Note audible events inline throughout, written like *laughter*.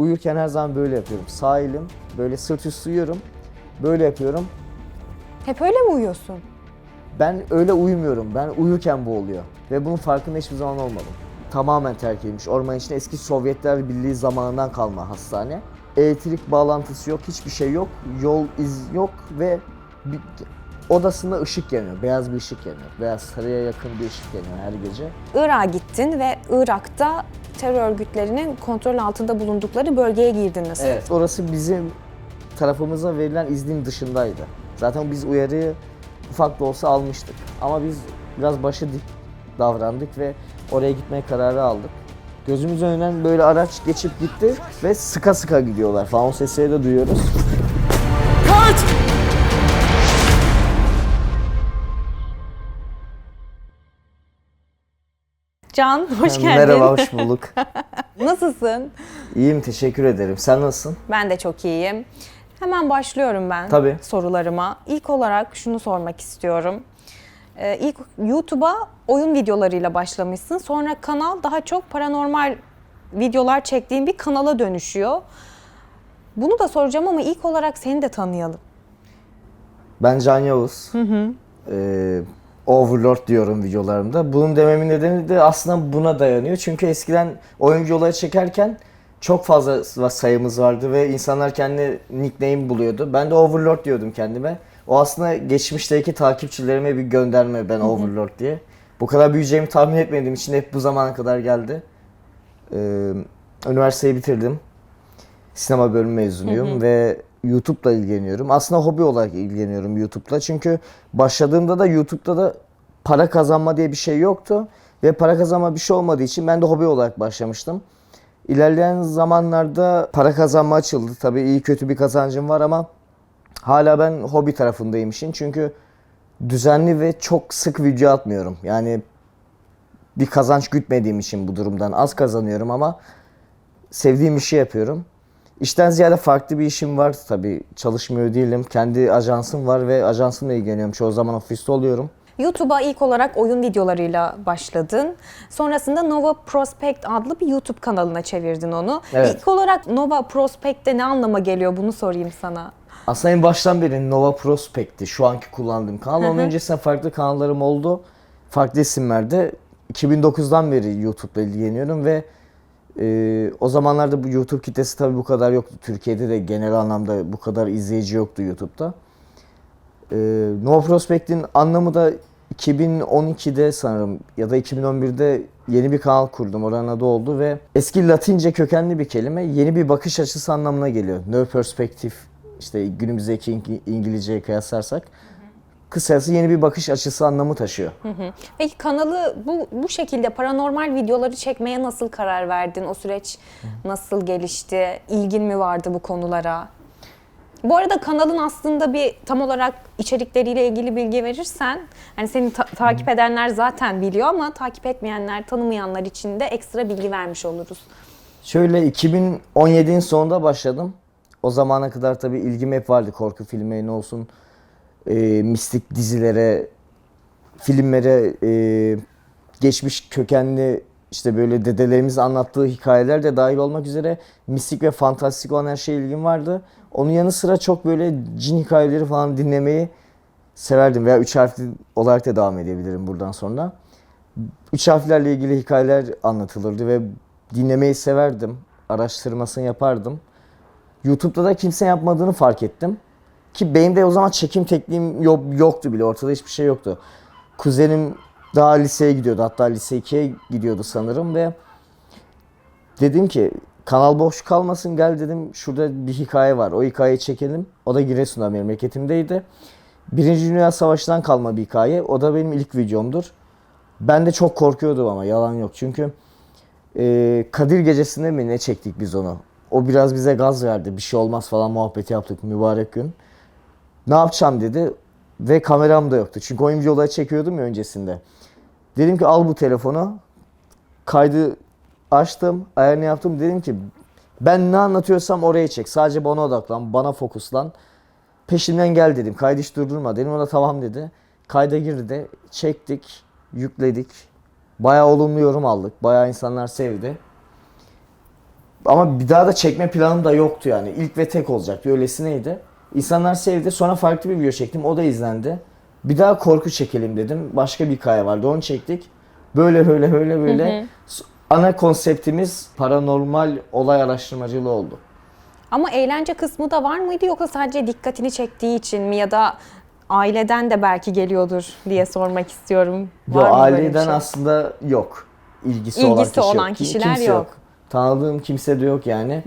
Uyurken her zaman böyle yapıyorum. Sağ elim böyle sırt üstü uyuyorum. Böyle yapıyorum. Hep öyle mi uyuyorsun? Ben öyle uyumuyorum. Ben uyurken bu oluyor. Ve bunun farkında hiçbir zaman olmadım. Tamamen terk edilmiş. Orman içinde eski Sovyetler Birliği zamanından kalma hastane. Elektrik bağlantısı yok, hiçbir şey yok. Yol iz yok ve odasında ışık yanıyor. Beyaz bir ışık yanıyor. Beyaz sarıya yakın bir ışık yanıyor her gece. Irak'a gittin ve Irak'ta terör örgütlerinin kontrol altında bulundukları bölgeye girdiniz. Evet. Orası bizim tarafımıza verilen iznin dışındaydı. Zaten biz uyarıyı ufak da olsa almıştık. Ama biz biraz başı dik davrandık ve oraya gitmeye kararı aldık. Gözümüz önünden böyle araç geçip gitti ve sıka sıka gidiyorlar falan. O sesleri de duyuyoruz. Can, hoş geldin. Merhaba, hoş bulduk. *laughs* Nasılsın? İyiyim, teşekkür ederim. Sen nasılsın? Ben de çok iyiyim. Hemen başlıyorum ben Tabii. sorularıma. İlk olarak şunu sormak istiyorum. Ee, ilk YouTube'a oyun videolarıyla başlamışsın. Sonra kanal daha çok paranormal videolar çektiğin bir kanala dönüşüyor. Bunu da soracağım ama ilk olarak seni de tanıyalım. Ben Can Yavuz. Ee, Overlord diyorum videolarımda. Bunun dememin nedeni de aslında buna dayanıyor. Çünkü eskiden oyun videoları çekerken çok fazla sayımız vardı ve insanlar kendi nickname buluyordu. Ben de Overlord diyordum kendime. O aslında geçmişteki takipçilerime bir gönderme ben Overlord diye. Bu kadar büyüyeceğimi tahmin etmediğim için hep bu zamana kadar geldi. Ee, üniversiteyi bitirdim. Sinema bölümü mezunuyum ve YouTube'la ilgileniyorum. Aslında hobi olarak ilgileniyorum YouTube'la. Çünkü başladığımda da YouTube'da da para kazanma diye bir şey yoktu. Ve para kazanma bir şey olmadığı için ben de hobi olarak başlamıştım. İlerleyen zamanlarda para kazanma açıldı. Tabii iyi kötü bir kazancım var ama hala ben hobi tarafındayım işin. Çünkü düzenli ve çok sık video atmıyorum. Yani bir kazanç gütmediğim için bu durumdan az kazanıyorum ama sevdiğim işi yapıyorum. İşten ziyade farklı bir işim var tabii. Çalışmıyor değilim. Kendi ajansım var ve ajansımla ilgileniyorum. Çoğu zaman ofiste oluyorum. YouTube'a ilk olarak oyun videolarıyla başladın. Sonrasında Nova Prospect adlı bir YouTube kanalına çevirdin onu. Evet. İlk olarak Nova Prospect'te ne anlama geliyor bunu sorayım sana. Aslında en baştan beri Nova Prospect'ti şu anki kullandığım kanal. Onun öncesinde farklı kanallarım oldu. Farklı isimlerde. 2009'dan beri YouTube'la ilgileniyorum ve e, o zamanlarda bu YouTube kitlesi tabii bu kadar yoktu. Türkiye'de de genel anlamda bu kadar izleyici yoktu YouTube'da. E, Nova Prospect'in anlamı da 2012'de sanırım ya da 2011'de yeni bir kanal kurdum. Oranın adı oldu ve eski Latince kökenli bir kelime yeni bir bakış açısı anlamına geliyor. No perspective işte günümüzdeki İng- İngilizceye kıyaslarsak kısası yeni bir bakış açısı anlamı taşıyor. Peki kanalı bu bu şekilde paranormal videoları çekmeye nasıl karar verdin? O süreç nasıl gelişti? İlgin mi vardı bu konulara? Bu arada kanalın aslında bir tam olarak içerikleriyle ilgili bilgi verirsen, hani seni ta- takip edenler zaten biliyor ama takip etmeyenler, tanımayanlar için de ekstra bilgi vermiş oluruz. Şöyle 2017'in sonunda başladım. O zamana kadar tabii ilgim hep vardı. Korku filmlerine olsun, e, mistik dizilere, filmlere, e, geçmiş kökenli işte böyle dedelerimiz anlattığı hikayeler de dahil olmak üzere mistik ve fantastik olan her şeye ilgim vardı. Onun yanı sıra çok böyle cin hikayeleri falan dinlemeyi severdim veya üç harfli olarak da devam edebilirim buradan sonra. Üç harflerle ilgili hikayeler anlatılırdı ve dinlemeyi severdim. Araştırmasını yapardım. YouTube'da da kimse yapmadığını fark ettim. Ki benim de o zaman çekim tekniğim yok, yoktu bile. Ortada hiçbir şey yoktu. Kuzenim daha liseye gidiyordu. Hatta lise 2'ye gidiyordu sanırım ve dedim ki kanal boş kalmasın gel dedim şurada bir hikaye var. O hikayeyi çekelim. O da Giresun'da memleketimdeydi. Birinci Dünya Savaşı'ndan kalma bir hikaye. O da benim ilk videomdur. Ben de çok korkuyordum ama yalan yok. Çünkü e, Kadir Gecesi'nde mi ne çektik biz onu? O biraz bize gaz verdi. Bir şey olmaz falan muhabbeti yaptık mübarek gün. Ne yapacağım dedi. Ve kameram da yoktu. Çünkü oyun videoları çekiyordum ya öncesinde. Dedim ki al bu telefonu. Kaydı açtım. Ayarını yaptım. Dedim ki ben ne anlatıyorsam oraya çek. Sadece bana odaklan. Bana fokuslan. Peşinden gel dedim. Kaydı hiç durdurma dedim. O da tamam dedi. Kayda girdi. Çektik. Yükledik. Bayağı olumlu yorum aldık. Bayağı insanlar sevdi. Ama bir daha da çekme planım da yoktu yani. İlk ve tek olacaktı. Öylesineydi. İnsanlar sevdi. Sonra farklı bir video çektim. O da izlendi. Bir daha korku çekelim dedim. Başka bir hikaye vardı. Onu çektik. Böyle böyle böyle böyle. Ana konseptimiz paranormal olay araştırmacılığı oldu. Ama eğlence kısmı da var mıydı yoksa sadece dikkatini çektiği için mi ya da aileden de belki geliyordur diye sormak istiyorum. Yo, Var mı aileden şey? aslında yok. İlgisi, İlgisi olan, kişi olan yok. kişiler Kimse yok. Tanıdığım kimse de yok yani.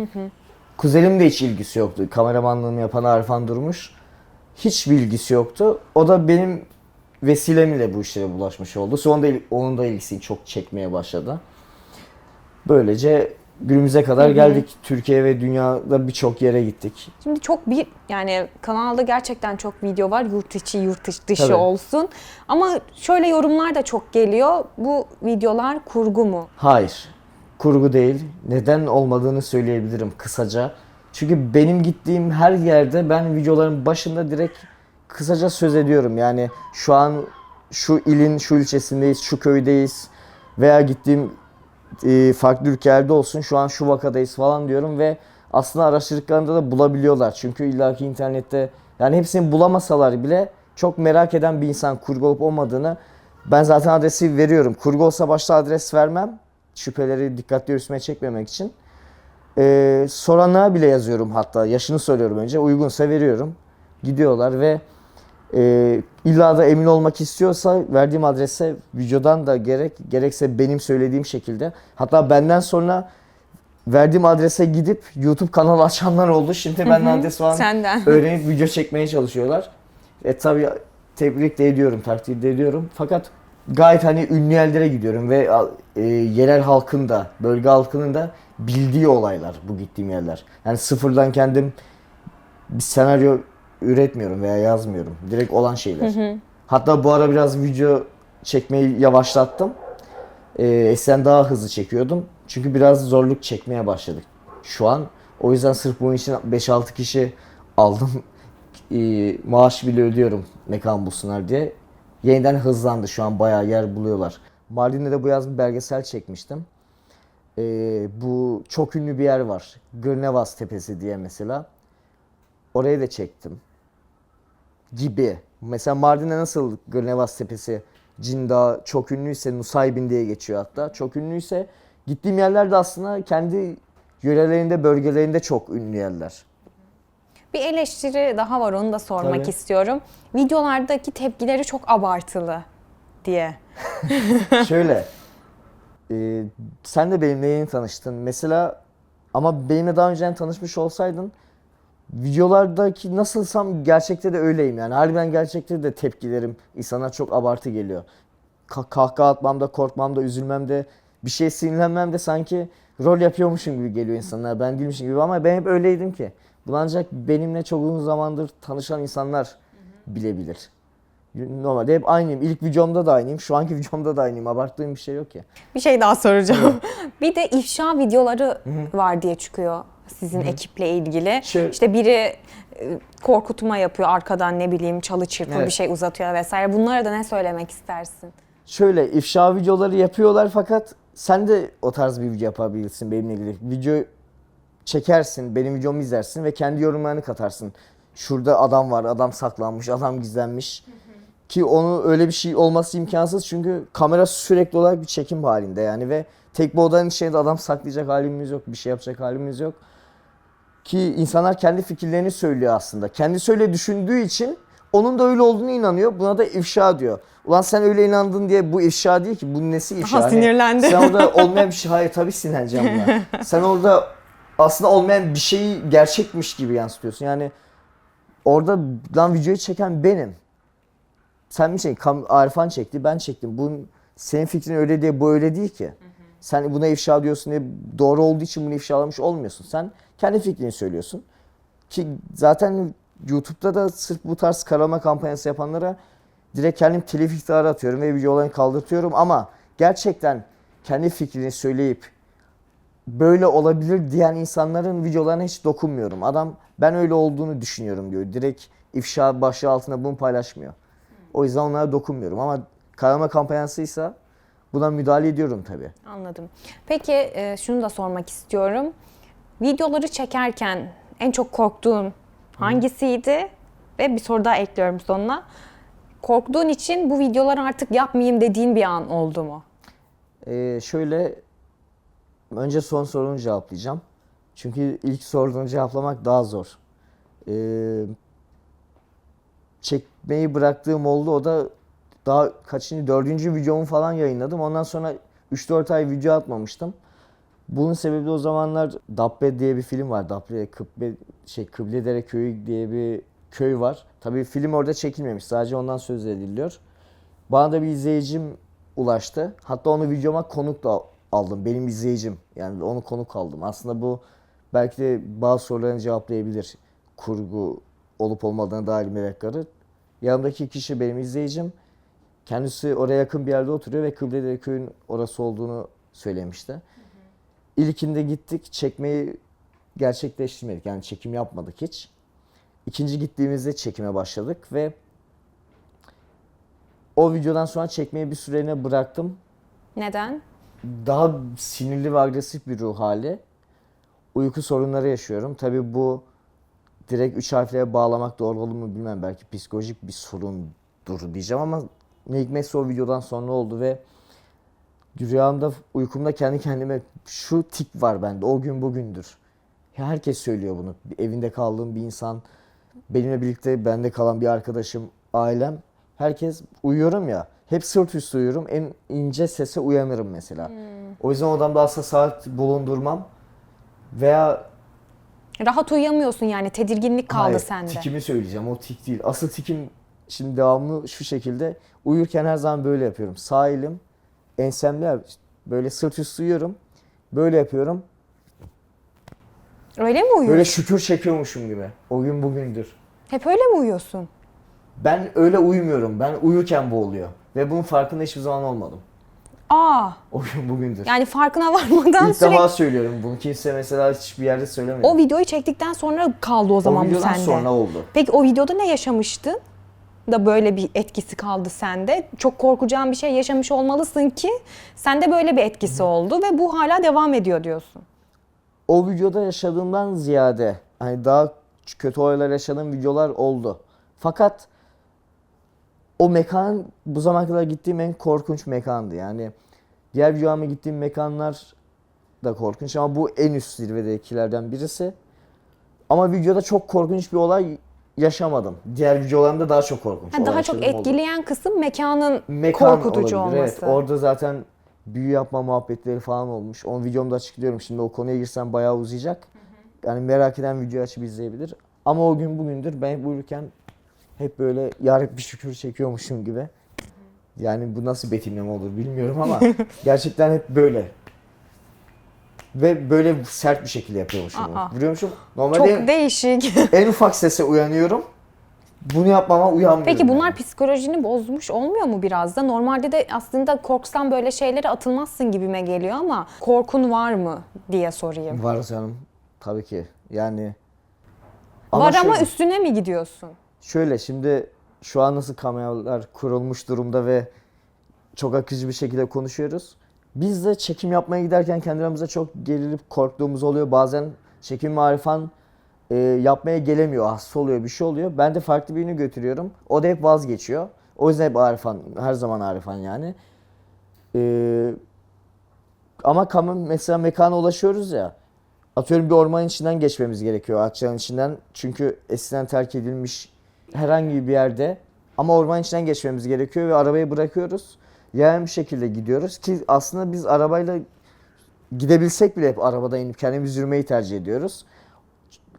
Kuzenim de hiç ilgisi yoktu. Kameramanlığını yapan Arfan Durmuş. Hiç bilgisi yoktu. O da benim vesilemle bu işlere bulaşmış oldu. Sonra da onun da ilgisini çok çekmeye başladı. Böylece günümüze kadar geldik. Türkiye ve dünyada birçok yere gittik. Şimdi çok bir yani kanalda gerçekten çok video var yurt içi yurt dışı dışı Tabii. olsun. Ama şöyle yorumlar da çok geliyor. Bu videolar kurgu mu? Hayır. Kurgu değil. Neden olmadığını söyleyebilirim kısaca. Çünkü benim gittiğim her yerde ben videoların başında direkt kısaca söz ediyorum. Yani şu an şu ilin şu ilçesindeyiz, şu köydeyiz veya gittiğim e, farklı ülkelerde olsun şu an şu vakadayız falan diyorum ve aslında araştırdıklarında da bulabiliyorlar. Çünkü illaki internette yani hepsini bulamasalar bile çok merak eden bir insan kurgu olup olmadığını ben zaten adresi veriyorum. Kurgu olsa başta adres vermem. Şüpheleri dikkatli üstüme çekmemek için. Ee, soranlara bile yazıyorum hatta. Yaşını soruyorum önce. Uygunsa veriyorum. Gidiyorlar ve e, illa da emin olmak istiyorsa verdiğim adrese videodan da gerek gerekse benim söylediğim şekilde hatta benden sonra verdiğim adrese gidip YouTube kanalı *laughs* açanlar oldu. Şimdi benden adres falan Senden. *laughs* öğrenip video çekmeye çalışıyorlar. E tabi tebrik de ediyorum, takdir de ediyorum. Fakat gayet hani ünlü yerlere gidiyorum ve e, yerel halkın da, bölge halkının da bildiği olaylar bu gittiğim yerler. Yani sıfırdan kendim bir senaryo üretmiyorum veya yazmıyorum. Direkt olan şeyler. Hatta bu ara biraz video çekmeyi yavaşlattım. Ee, eskiden daha hızlı çekiyordum. Çünkü biraz zorluk çekmeye başladık şu an. O yüzden sırf bunun için 5-6 kişi aldım. Ee, maaş bile ödüyorum mekan bulsunlar diye. Yeniden hızlandı şu an bayağı yer buluyorlar. Mardin'de de bu yaz bir belgesel çekmiştim. Ee, bu çok ünlü bir yer var. Gölnevaz Tepesi diye mesela. Oraya da çektim. Gibi. Mesela Mardin'de nasıl Gölnevaz Tepesi, Cin Dağı çok ünlüyse, Nusaybin diye geçiyor hatta. Çok ünlüyse gittiğim yerler de aslında kendi yörelerinde, bölgelerinde çok ünlü yerler. Bir eleştiri daha var onu da sormak Tabii. istiyorum. Videolardaki tepkileri çok abartılı diye. *laughs* Şöyle, e, sen de benimle yeni tanıştın. Mesela ama benimle daha önceden tanışmış olsaydın videolardaki nasılsam gerçekte de öyleyim yani. Harbiden gerçekte de tepkilerim insana çok abartı geliyor. Ka- kahkaha atmamda, korkmamda, üzülmemde, bir şey sinirlenmem de sanki rol yapıyormuşum gibi geliyor insanlar. Ben değilmişim gibi ama ben hep öyleydim ki. Bunu ancak benimle çok uzun zamandır tanışan insanlar bilebilir. Normalde hep aynıyım. İlk videomda da aynıyım. Şu anki *laughs* videomda da aynıyım. Abarttığım bir şey yok ya. Bir şey daha soracağım. *laughs* bir de ifşa videoları var diye çıkıyor sizin ekiple ilgili. Şey- İşte biri e, korkutma yapıyor arkadan ne bileyim çalı çırpı Evet. bir şey uzatıyor vesaire. Bunlara da ne söylemek istersin? Şöyle ifşa videoları yapıyorlar fakat sen de o tarz bir video yapabilirsin benimle ilgili. Video çekersin, benim videomu izlersin ve kendi yorumlarını katarsın. Şurada adam var, adam saklanmış, adam gizlenmiş. Ki onu öyle bir şey olması imkansız çünkü kamera sürekli olarak bir çekim halinde yani ve tek bir odanın içinde adam saklayacak halimiz yok, bir şey yapacak halimiz yok. Ki insanlar kendi fikirlerini söylüyor aslında. Kendisi öyle düşündüğü için onun da öyle olduğunu inanıyor. Buna da ifşa diyor. Ulan sen öyle inandın diye bu ifşa değil ki. Bunun nesi ifşa? Aha, Hani sinirlendi. Sen orada olmayan bir şey. Hayır tabii sinirleneceğim buna. *laughs* sen orada aslında olmayan bir şeyi gerçekmiş gibi yansıtıyorsun. Yani orada lan videoyu çeken benim. Sen mi? Kam Arifan çekti, ben çektim. Bunun senin fikrin öyle diye bu öyle değil ki. Sen buna ifşa diyorsun diye doğru olduğu için bunu ifşalamış olmuyorsun. Sen kendi fikrini söylüyorsun. Ki zaten YouTube'da da sırf bu tarz karalama kampanyası yapanlara direkt kendim telif ihtarı atıyorum ve videolarını kaldırtıyorum ama gerçekten kendi fikrini söyleyip böyle olabilir diyen insanların videolarına hiç dokunmuyorum. Adam ben öyle olduğunu düşünüyorum diyor. Direkt ifşa başlığı altında bunu paylaşmıyor. O yüzden onlara dokunmuyorum ama karalama kampanyasıysa buna müdahale ediyorum tabii. Anladım. Peki e, şunu da sormak istiyorum. videoları çekerken en çok korktuğun hangisiydi? Ve bir soru daha ekliyorum sonuna. Korktuğun için bu videoları artık yapmayayım dediğin bir an oldu mu? Ee, şöyle önce son sorunu cevaplayacağım. Çünkü ilk sorduğunu cevaplamak daha zor. Ee, çekmeyi bıraktığım oldu. O da daha kaçıncı dördüncü videomu falan yayınladım. Ondan sonra 3-4 ay video atmamıştım. Bunun sebebi de o zamanlar Dabbe diye bir film var. Dabbe Kıble, şey Kıbledere Köyü diye bir köy var. Tabii film orada çekilmemiş. Sadece ondan söz ediliyor. Bana da bir izleyicim ulaştı. Hatta onu videoma konuk da aldım. Benim izleyicim. Yani onu konuk aldım. Aslında bu belki de bazı sorularını cevaplayabilir. Kurgu olup olmadığına dair merakları. Yanımdaki kişi benim izleyicim. Kendisi oraya yakın bir yerde oturuyor ve Kıbledere köyün orası olduğunu söylemişti. İlkinde gittik çekmeyi gerçekleştirmedik. Yani çekim yapmadık hiç. İkinci gittiğimizde çekime başladık ve o videodan sonra çekmeyi bir süreliğine bıraktım. Neden? Daha sinirli ve agresif bir ruh hali. Uyku sorunları yaşıyorum. Tabii bu direkt üç harflere bağlamak doğru olur mu bilmem. Belki psikolojik bir sorundur diyeceğim ama ne hikmetse o videodan sonra oldu ve rüyamda uykumda kendi kendime şu tik var bende o gün bugündür. Herkes söylüyor bunu. Evinde kaldığım bir insan, benimle birlikte bende kalan bir arkadaşım, ailem. Herkes uyuyorum ya. Hep sırt üstü uyuyorum. En ince sese uyanırım mesela. O yüzden odamda asla saat bulundurmam. Veya Rahat uyuyamıyorsun yani tedirginlik kaldı Hayır, sende. tikimi söyleyeceğim. O tik değil. Asıl tikim şimdi devamlı şu şekilde. Uyurken her zaman böyle yapıyorum. Sağ elim ensemde böyle sırt üstü uyuyorum. Böyle yapıyorum. Öyle mi uyuyorsun? Böyle şükür çekiyormuşum gibi. O gün bugündür. Hep öyle mi uyuyorsun? Ben öyle uyumuyorum. Ben uyurken bu oluyor. Ve bunun farkında hiçbir zaman olmadım. Aa, O gün bugündür. yani farkına varmadan İlk sürekli defa söylüyorum bunu. Kimse mesela hiçbir yerde söylemedi. o videoyu çektikten sonra kaldı o zaman bu videodan sende. sonra oldu. Peki o videoda ne yaşamıştın? Da böyle bir etkisi kaldı sende. Çok korkacağın bir şey yaşamış olmalısın ki sende böyle bir etkisi oldu ve bu hala devam ediyor diyorsun. o videoda yaşadığımdan ziyade hani daha kötü olaylar yaşadığım videolar oldu. Fakat o mekan bu zamana kadar gittiğim en korkunç mekandı. Yani diğer videolarıma gittiğim mekanlar da korkunç ama bu en üst zirvedekilerden birisi. Ama videoda çok korkunç bir olay yaşamadım. Diğer videolarımda daha çok korkunç Ha, daha çok yaşadığım oldu. etkileyen kısım mekanın Mekan korkutucu olabilir, olması. Evet, orada zaten büyü yapma muhabbetleri falan olmuş. Onu videomda açıklıyorum. Şimdi o konuya girsem bayağı uzayacak. Yani merak eden video açıp izleyebilir. Ama o gün bugündür ben uyurken hep böyle yarık bir şükür çekiyormuşum gibi. Yani bu nasıl betimleme olur bilmiyorum ama *laughs* gerçekten hep böyle. Ve böyle sert bir şekilde yapıyormuşum. bunu. Aa. Biliyormuşum. Normalde Çok en, değişik. *laughs* en ufak sese uyanıyorum. Bunu yapmama uyanmıyorum. Peki bunlar yani. psikolojini bozmuş olmuyor mu biraz da? Normalde de aslında korksan böyle şeylere atılmazsın gibime geliyor ama korkun var mı diye sorayım. Var canım. Tabii ki. Yani var ama şöyle- üstüne mi gidiyorsun? Şöyle şimdi şu an nasıl kameralar kurulmuş durumda ve çok akıcı bir şekilde konuşuyoruz. Biz de çekim yapmaya giderken kendimize çok gerilip korktuğumuz oluyor. Bazen çekim Arifan e, yapmaya gelemiyor, hasta oluyor, bir şey oluyor. Ben de farklı birini götürüyorum. O da hep vazgeçiyor. O yüzden hep Arifan, her zaman Arifan yani. E, ama kamu mesela mekana ulaşıyoruz ya. Atıyorum bir ormanın içinden geçmemiz gerekiyor Akçay'ın içinden. Çünkü eskiden terk edilmiş herhangi bir yerde ama ormanın içinden geçmemiz gerekiyor ve arabayı bırakıyoruz. Yayan bir şekilde gidiyoruz ki aslında biz arabayla gidebilsek bile hep arabadan inip kendimiz yürümeyi tercih ediyoruz.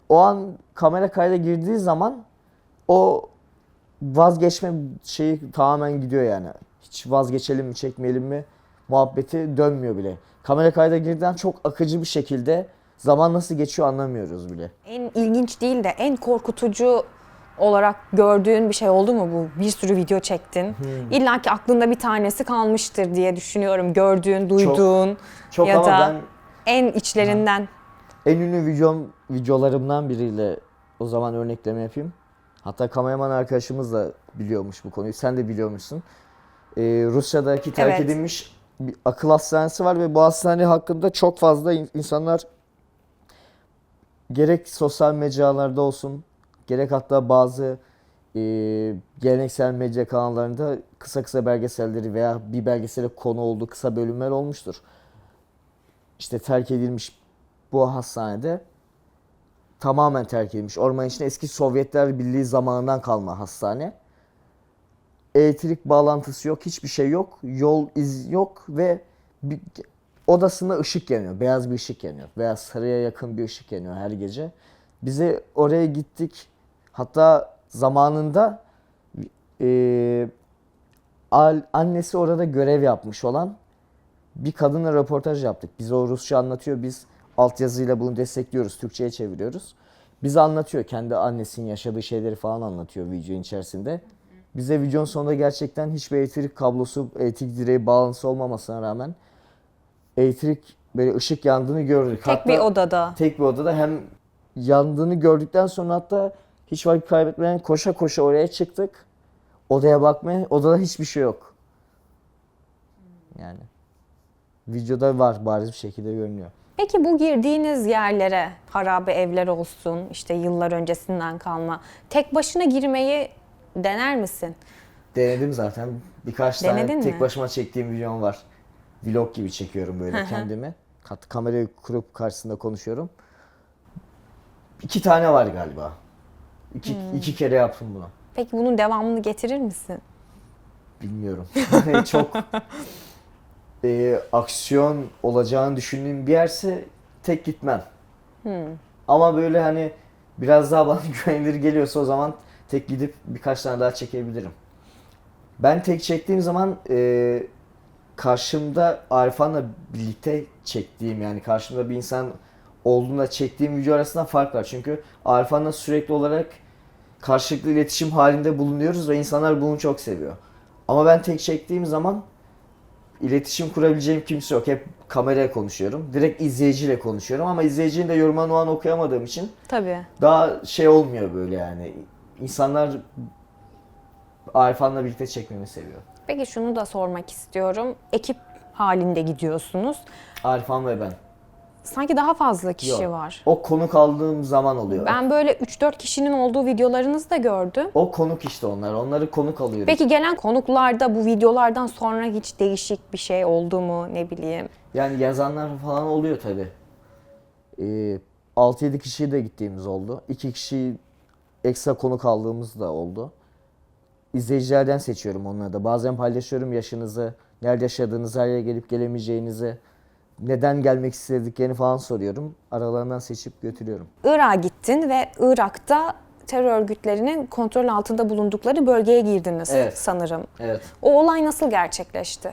O an kamera kayda girdiği zaman o vazgeçme şeyi tamamen gidiyor yani. Hiç vazgeçelim mi çekmeyelim mi muhabbeti dönmüyor bile. Kamera kayda girdiğinden çok akıcı bir şekilde zaman nasıl geçiyor anlamıyoruz bile. En ilginç değil de en korkutucu olarak gördüğün bir şey oldu mu bu? Bir sürü video çektin. Hmm. İlla ki aklında bir tanesi kalmıştır diye düşünüyorum. Gördüğün, duyduğun Çok ya ama da ben en içlerinden. en ünlü videom videolarımdan biriyle o zaman örnekleme yapayım. Hatta kameraman arkadaşımız da biliyormuş bu konuyu. Sen de biliyormuşsun. Ee, Rusya'daki terk Evet. edilmiş bir akıl hastanesi var ve bu hastane hakkında çok fazla in- insanlar gerek sosyal mecralarda olsun, gerek hatta bazı e, geleneksel medya kanallarında kısa kısa belgeselleri veya bir belgesele konu olduğu kısa bölümler olmuştur. İşte terk edilmiş bu hastanede tamamen terk edilmiş. Orman içinde eski Sovyetler Birliği zamanından kalma hastane. Elektrik bağlantısı yok, hiçbir şey yok. Yol iz yok ve bir, odasında ışık yanıyor. Beyaz bir ışık yanıyor. Veya sarıya yakın bir ışık yanıyor her gece. Bize oraya gittik. Hatta zamanında e, annesi orada görev yapmış olan bir kadınla röportaj yaptık. Bize o Rusça anlatıyor. Biz altyazıyla bunu destekliyoruz. Türkçe'ye çeviriyoruz. Bize anlatıyor. Kendi annesinin yaşadığı şeyleri falan anlatıyor videonun içerisinde. Bize videonun sonunda gerçekten hiçbir elektrik kablosu, elektrik direği bağlantısı olmamasına rağmen elektrik böyle ışık yandığını gördük. Tek bir odada. Tek bir odada hem yandığını gördükten sonra hatta hiç vakit kaybetmeden koşa koşa oraya çıktık. Odaya bakmaya, odada hiçbir şey yok. Yani videoda var bariz bir şekilde görünüyor. Peki bu girdiğiniz yerlere, harabe evler olsun, işte yıllar öncesinden kalma, tek başına girmeyi dener misin? Denedim zaten. Birkaç Denedin tane mi? tek başıma çektiğim videom var. Vlog gibi çekiyorum böyle hı. kendimi. Kat- Kamerayı kurup karşısında konuşuyorum. İki tane var galiba. İki, Hmm. iki kere yaptım bunu. Peki bunun devamını getirir misin? Bilmiyorum. *laughs* Çok e, aksiyon olacağını düşündüğüm bir yerse tek gitmem. Ama böyle hani biraz daha bana *laughs* güvenilir geliyorsa o zaman tek gidip birkaç tane daha çekebilirim. Ben tek çektiğim zaman e, karşımda Arfan'la birlikte çektiğim yani karşımda bir insan olduğunda çektiğim video arasında fark var. Çünkü Arfan'la sürekli olarak karşılıklı iletişim halinde bulunuyoruz ve insanlar bunu çok seviyor. Ama ben tek çektiğim zaman iletişim kurabileceğim kimse yok. Hep kameraya konuşuyorum. Direkt izleyiciyle konuşuyorum ama izleyicinin de yorumlarını o an okuyamadığım için Tabii. daha şey olmuyor böyle yani. İnsanlar Arfan'la birlikte çekmemi seviyor. Peki şunu da sormak istiyorum. Ekip halinde gidiyorsunuz. Arfan ve ben. Sanki daha fazla kişi Yok. var. O konuk aldığım zaman oluyor. Ben böyle 3-4 kişinin olduğu videolarınızı da gördüm. O konuk işte onlar. Onları konuk alıyoruz. Peki gelen konuklarda bu videolardan sonra hiç değişik bir şey oldu mu ne bileyim? Yani yazanlar falan oluyor tabi. Ee, 6-7 kişiyi de gittiğimiz oldu. 2 kişi ekstra konuk aldığımız da oldu. İzleyicilerden seçiyorum onları da. Bazen paylaşıyorum yaşınızı, nerede yaşadığınızı, her yere gelip gelemeyeceğinizi, neden gelmek istediklerini falan soruyorum. Aralarından seçip götürüyorum. Irak'a gittin ve Irak'ta terör örgütlerinin kontrol altında bulundukları bölgeye girdiniz Evet. sanırım. Evet. O olay nasıl gerçekleşti?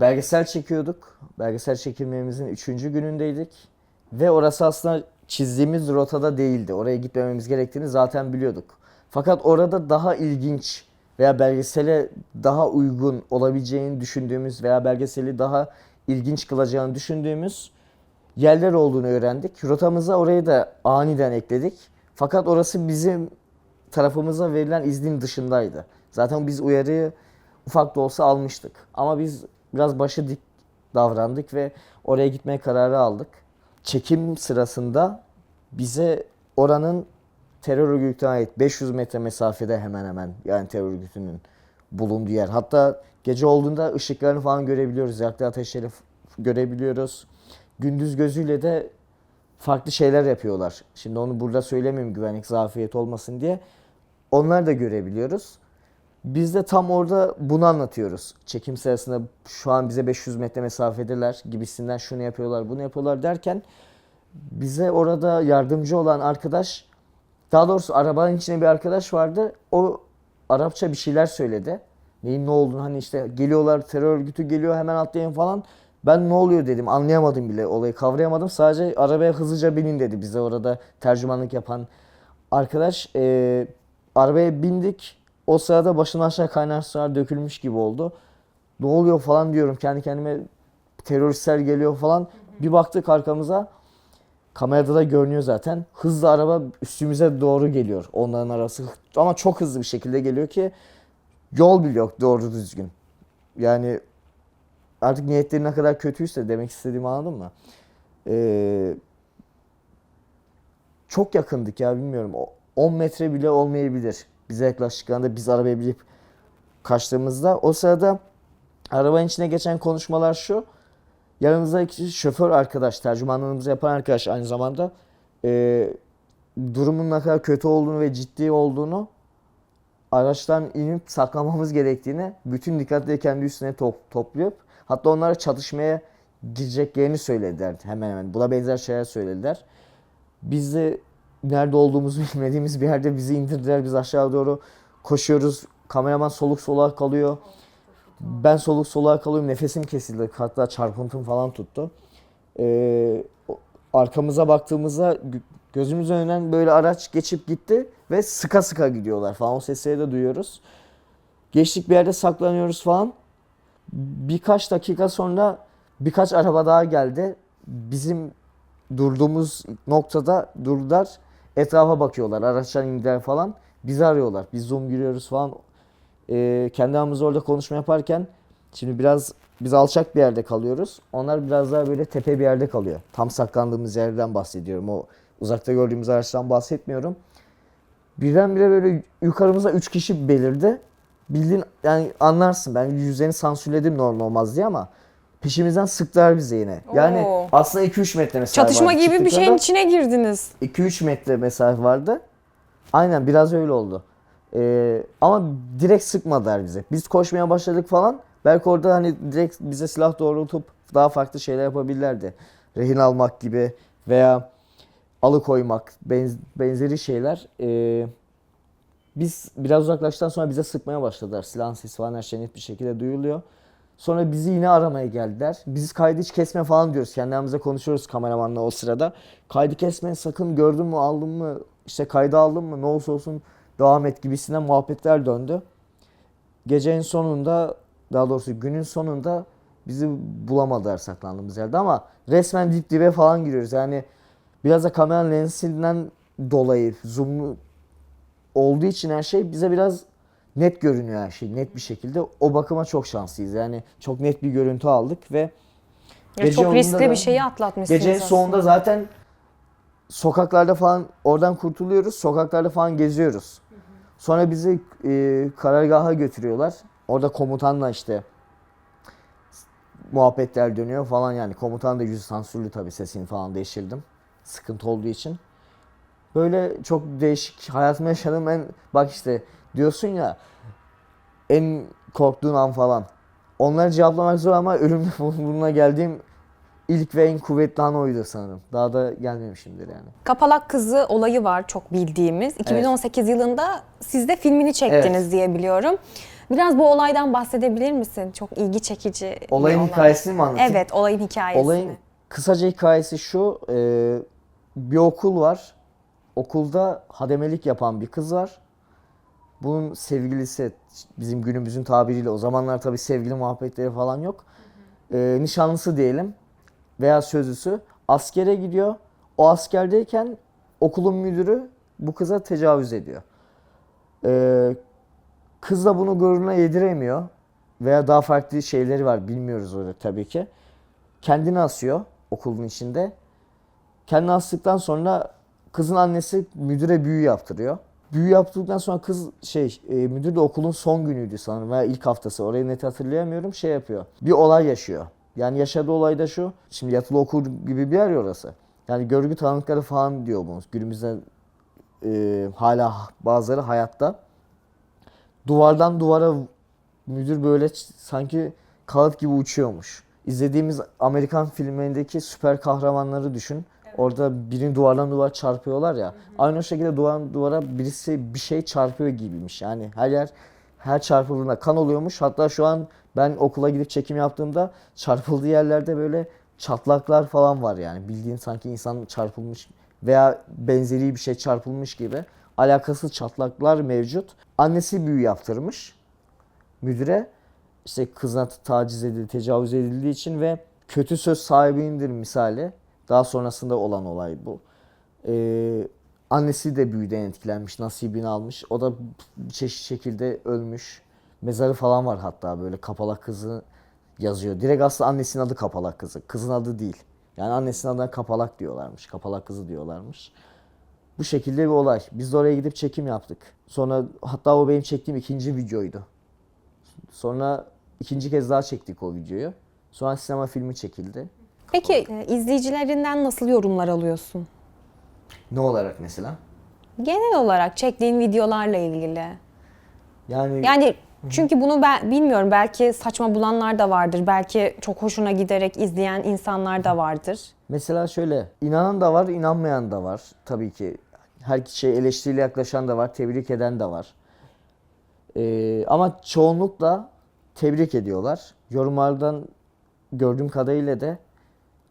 Belgesel çekiyorduk. Belgesel çekilmemizin üçüncü günündeydik. Ve orası aslında çizdiğimiz rotada değildi. Oraya gitmememiz gerektiğini zaten biliyorduk. Fakat orada daha ilginç veya belgesele daha uygun olabileceğini düşündüğümüz veya belgeseli daha ilginç kılacağını düşündüğümüz yerler olduğunu öğrendik. Rotamıza orayı da aniden ekledik. Fakat orası bizim tarafımıza verilen iznin dışındaydı. Zaten biz uyarıyı ufak da olsa almıştık. Ama biz biraz başı dik davrandık ve oraya gitmeye kararı aldık. Çekim sırasında bize oranın terör örgütüne ait 500 metre mesafede hemen hemen yani terör örgütünün bulunduğu yer. Hatta gece olduğunda ışıklarını falan görebiliyoruz. Yaktığı ateşleri görebiliyoruz. Gündüz gözüyle de farklı şeyler yapıyorlar. Şimdi onu burada söylemeyeyim güvenlik zafiyeti olmasın diye. Onları da görebiliyoruz. Biz de tam orada bunu anlatıyoruz. Çekim sırasında şu an bize 500 metre mesafedeler gibisinden şunu yapıyorlar bunu yapıyorlar derken bize orada yardımcı olan arkadaş daha doğrusu arabanın içinde bir arkadaş vardı. O Arapça bir şeyler söyledi. Neyin ne olduğunu hani işte geliyorlar terör örgütü geliyor hemen atlayın falan. Ben ne oluyor dedim anlayamadım bile olayı kavrayamadım. Sadece arabaya hızlıca binin dedi bize orada tercümanlık yapan arkadaş. Ee, arabaya bindik. O sırada başına aşağı kaynar sular dökülmüş gibi oldu. Ne oluyor falan diyorum kendi kendime teröristler geliyor falan. Bir baktık arkamıza Kamerada da görünüyor zaten. Hızlı araba üstümüze doğru geliyor onların arası. Ama çok hızlı bir şekilde geliyor ki yol bile yok doğru düzgün. Yani artık niyetleri ne kadar kötüyse demek istediğimi anladın mı? Ee, çok yakındık ya bilmiyorum. O 10 metre bile olmayabilir. Bize yaklaştıklarında biz arabaya binip kaçtığımızda o sırada arabanın içine geçen konuşmalar şu. Yanımızdaki şoför arkadaş, tercümanlığımızı yapan arkadaş aynı zamanda e, durumun ne kadar kötü olduğunu ve ciddi olduğunu araçtan inip saklamamız gerektiğini bütün dikkatleri kendi üstüne top, toplayıp hatta onlara çatışmaya gireceklerini söylediler hemen hemen. Buna benzer şeyler söylediler. Biz de nerede olduğumuzu *laughs* bilmediğimiz bir yerde bizi indirdiler. Biz aşağı doğru koşuyoruz. Kameraman soluk soluğa kalıyor. Ben soluk soluğa kalıyorum. Nefesim kesildi. Hatta çarpıntım falan tuttu. Ee, arkamıza baktığımızda gö- gözümüzün önünden böyle araç geçip gitti ve sıka sıka gidiyorlar falan. O sesleri de duyuyoruz. Geçtik bir yerde saklanıyoruz falan. Birkaç dakika sonra birkaç araba daha geldi. Bizim durduğumuz noktada durdular. Etrafa bakıyorlar. Araçtan indiler falan. Bizi arıyorlar. Biz zoom giriyoruz falan. Ee, kendi aramızda orada konuşma yaparken şimdi biraz biz alçak bir yerde kalıyoruz. Onlar biraz daha böyle tepe bir yerde kalıyor. Tam saklandığımız yerden bahsediyorum. O uzakta gördüğümüz araçtan bahsetmiyorum. Birdenbire böyle yukarımıza 3 kişi belirdi. Bildiğin yani anlarsın ben yüzlerini sansürledim normal olmaz diye ama peşimizden sıktılar bizi yine. Yani Oo. aslında 2-3 metre mesafe Çatışma vardı. gibi bir şeyin Çıktıklarında içine girdiniz. 2-3 metre mesafe vardı. Aynen biraz öyle oldu. Ee, ama direkt sıkmadılar bize. Biz koşmaya başladık falan. Belki orada hani direkt bize silah doğrultup daha farklı şeyler yapabilirlerdi. Rehin almak gibi veya alıkoymak benz- benzeri şeyler. Ee, biz biraz uzaklaştıktan sonra bize sıkmaya başladılar. Silahın sesi falan her şey net bir şekilde duyuluyor. Sonra bizi yine aramaya geldiler. Biz kaydı hiç kesme falan diyoruz. Kendi aramızda konuşuyoruz kameramanla o sırada. Kaydı kesme sakın gördün mü aldın mı işte kaydı aldın mı ne olursa olsun devam et gibisinden muhabbetler döndü. Gecenin sonunda daha doğrusu günün sonunda bizi bulamadılar saklandığımız yerde ama resmen dip dibe falan giriyoruz. Yani biraz da kamera lensinden dolayı zoomlu olduğu için her şey bize biraz net görünüyor her şey net bir şekilde. O bakıma çok şanslıyız. Yani çok net bir görüntü aldık ve Ya Gece çok riskli da- bir şeyi atlatmışsınız Gecenin sonunda zaten sokaklarda falan oradan kurtuluyoruz. Sokaklarda falan geziyoruz. Sonra bizi e, karargaha götürüyorlar. Orada komutanla işte muhabbetler dönüyor falan yani. Komutan da yüzü sansürlü tabii sesini falan değiştirdim. Sıkıntı olduğu için. Böyle çok değişik hayatımda yaşadığım en bak işte diyorsun ya en korktuğun an falan. Onları cevaplamak zor ama ölümle *laughs* burnuna geldiğim ilk ve en kuvvetli an oydu sanırım. Daha da gelmemişimdir yani. Kapalak Kızı olayı var çok bildiğimiz. 2018 yılında siz de filmini çektiniz Evet. diye biliyorum. Biraz bu olaydan bahsedebilir misin? Çok ilgi çekici bir Olayın olay. hikayesini mi anlatayım? Evet, olayın hikayesini. Olayın kısaca hikayesi şu. e, bir okul var. Okulda hademelik yapan bir kız var. Bunun sevgilisi bizim günümüzün tabiriyle o zamanlar tabii sevgili muhabbetleri falan yok. E, nişanlısı diyelim veya sözlüsü askere gidiyor. O askerdeyken okulun müdürü bu kıza tecavüz ediyor. E, kız da bunu gururuna yediremiyor veya daha farklı şeyleri var bilmiyoruz orada tabii ki kendini asıyor okulun içinde. Kendini astıktan sonra kızın annesi müdüre büyü yaptırıyor. Büyü yaptıktan sonra kız şey e, müdür de okulun son günüydü sanırım veya ilk haftası orayı net hatırlayamıyorum şey yapıyor. Bir olay yaşıyor. Yani yaşadığı olay da şu. Şimdi yatılı okul gibi bir yer ya orası. Yani görgü tanıkları falan diyor bunu. Günümüzde e, hala bazıları hayatta. Duvardan duvara müdür böyle sanki kağıt gibi uçuyormuş. İzlediğimiz Amerikan filmlerindeki süper kahramanları düşün. Orada birini duvardan duvara çarpıyorlar ya. Aynı o şekilde duvardan duvara birisi bir şey çarpıyor gibiymiş. Yani her yer her çarpıldığında kan oluyormuş. Hatta şu an ben okula gidip çekim yaptığımda çarpıldığı yerlerde böyle çatlaklar falan var yani. Bildiğin sanki insan çarpılmış veya benzeri bir şey çarpılmış gibi alakasız çatlaklar mevcut. Annesi büyü yaptırmış müdüre işte kızına taciz edildi, tecavüz edildiği için ve kötü söz sahibiyindir misali. Daha sonrasında olan olay bu. Ee, annesi de büyüden etkilenmiş, nasibini almış. O da bir çeşit şekilde ölmüş. Mezarı falan var hatta böyle kapalak kızı yazıyor. Direkt aslında annesinin adı kapalak kızı. Kızın adı değil. Yani annesinin adına kapalak diyorlarmış. Kapalak kızı diyorlarmış. Bu şekilde bir olay. Biz de oraya gidip çekim yaptık. Sonra hatta o benim çektiğim ikinci videoydu. Sonra ikinci kez daha çektik o videoyu. Sonra sinema filmi çekildi. Peki e, izleyicilerinden nasıl yorumlar alıyorsun? Ne olarak mesela? Genel olarak çektiğin videolarla ilgili. Yani, Yani çünkü bunu ben bilmiyorum belki saçma bulanlar da vardır. Belki çok hoşuna giderek izleyen insanlar da vardır. mesela şöyle inanan da var, inanmayan da var tabii ki. Her şey eleştiriyle yaklaşan da var, tebrik eden de var. Ee, ama çoğunlukla tebrik ediyorlar. Yorumlardan gördüğüm kadarıyla da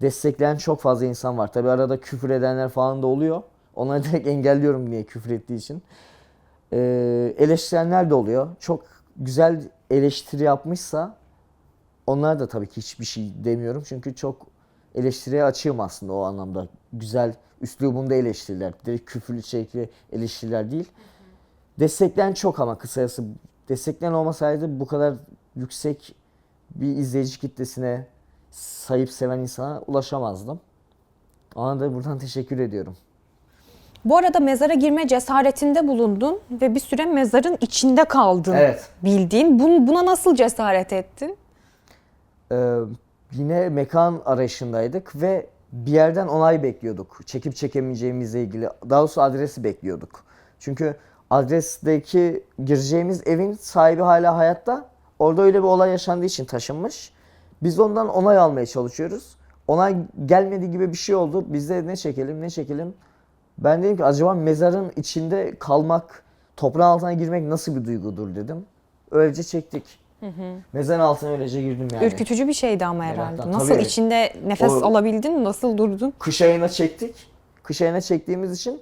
destekleyen çok fazla insan var. Tabii arada küfür edenler falan da oluyor. Onları direkt *laughs* engelliyorum niye küfür ettiği için. Ee, eleştirenler de oluyor. Çok güzel eleştiri yapmışsa onlar da tabii ki hiçbir şey demiyorum. Çünkü çok eleştiriye açığım aslında o anlamda. Güzel üslubunda eleştiriler. Direkt küfürlü içerikli eleştiriler değil. Destekleyen çok ama kısacası destekleyen olmasaydı bu kadar yüksek bir izleyici kitlesine sayıp seven insana ulaşamazdım. Ona da buradan teşekkür ediyorum. Bu arada mezara girme cesaretinde bulundun ve bir süre mezarın içinde kaldın. Evet. Bildiğin. Bun- buna nasıl cesaret ettin? Ee, yine mekan arayışındaydık ve bir yerden onay bekliyorduk. Çekip çekemeyeceğimizle ilgili. Daha doğrusu adresi bekliyorduk. Çünkü adresteki gireceğimiz evin sahibi hala hayatta. Orada öyle bir olay yaşandığı için taşınmış. Biz ondan onay almaya çalışıyoruz. Onay gelmedi gibi bir şey oldu. Biz de ne çekelim ne çekelim. Ben dedim ki acaba mezarın içinde kalmak, toprağın altına girmek nasıl bir duygudur dedim. Öylece çektik. Mezarın altına öylece girdim yani. Ürkütücü bir şeydi ama herhalde. Meraktan, Nasıl tabii. içinde nefes O- alabildin? Nasıl durdun? kış ayına çektik. Kış ayına çektiğimiz için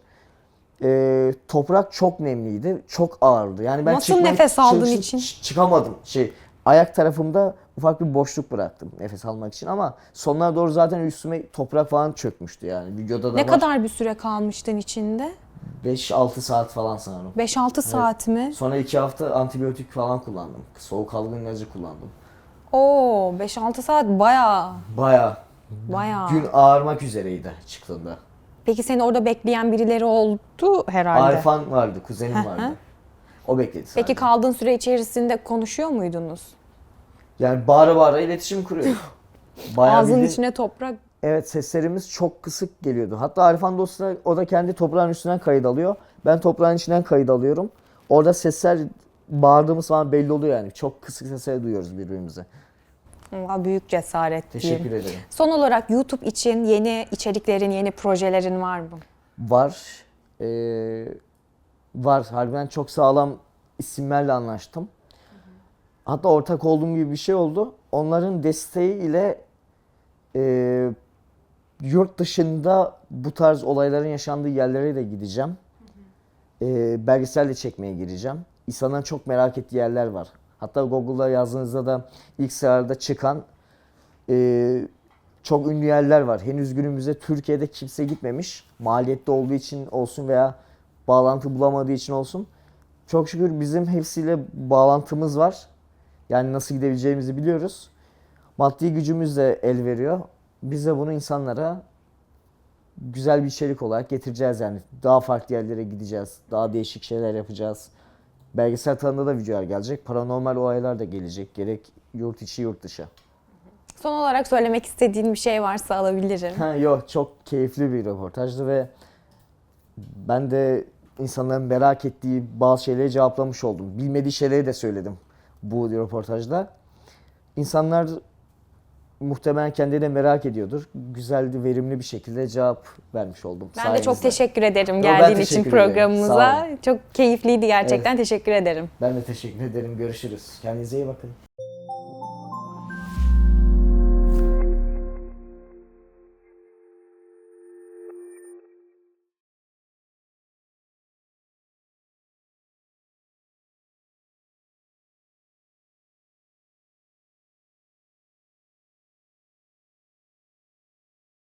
e, toprak çok nemliydi. Çok ağırdı. Yani ben Nasıl nefes aldığın çalışıp için? çıkamadım. Şey ayak tarafımda ufak bir boşluk bıraktım nefes almak için ama sonlara doğru zaten üstüme toprak falan çökmüştü yani. Videoda da Ne var. kadar bir süre kalmıştın içinde? 5-6 saat falan sanırım. 5-6 saat mi? Sonra 2 hafta antibiyotik falan kullandım. Soğuk algın ilacı kullandım. Oo 5-6 saat bayağı Baya bayağı. gün ağarmak üzereydi çıktığında. Peki seni orada bekleyen birileri oldu herhalde. Arifan vardı, kuzenim vardı. O bekledi sadece. Peki kaldığın süre içerisinde konuşuyor muydunuz? Yani bağıra bağıra iletişim kuruyor. *laughs* Bayağı Ağzının bildiğin- içine toprak. Evet seslerimiz çok kısık geliyordu. Hatta Arifan da o da kendi toprağın üstünden kayıt alıyor. Ben toprağın içinden kayıt alıyorum. Orada sesler bağırdığımız falan belli oluyor yani. Çok kısık sesler duyuyoruz birbirimize. Aa, büyük cesaret diyeyim. Teşekkür ederim. Son olarak YouTube için yeni içeriklerin, yeni projelerin var mı? Var. Ee, var. Harbiden çok sağlam isimlerle anlaştım. Hatta ortak olduğum gibi bir şey oldu. Onların desteği ile e, yurt dışında bu tarz olayların yaşandığı yerlere de gideceğim. E, belgesel de çekmeye gireceğim. İnsanların çok merak ettiği yerler var. Hatta Google'da yazdığınızda da ilk sırada çıkan e, çok ünlü yerler var. Henüz günümüzde Türkiye'de kimse gitmemiş. Maliyette olduğu için olsun veya bağlantı bulamadığı için olsun. Çok şükür bizim hepsiyle bağlantımız var. Yani nasıl gidebileceğimizi biliyoruz. Maddi gücümüz de el veriyor. Biz de bunu insanlara güzel bir içerik olarak getireceğiz yani. Daha farklı yerlere gideceğiz. Daha değişik şeyler yapacağız. Belgesel tanında da videolar gelecek. Paranormal olaylar da gelecek. Gerek yurt içi yurt dışı. Son olarak söylemek istediğin bir şey varsa alabilirim. Ha, yok çok keyifli bir röportajdı ve ben de insanların merak ettiği bazı şeyleri cevaplamış oldum. Bilmediği şeyleri de söyledim bu röportajda. İnsanlar muhtemelen kendileri merak ediyordur. Güzel, verimli bir şekilde cevap vermiş oldum. Ben de çok sayenizde. teşekkür ederim ben geldiğin için ederim. programımıza. Çok keyifliydi gerçekten. Teşekkür ederim. Ben de teşekkür ederim. Görüşürüz. Kendinize iyi bakın.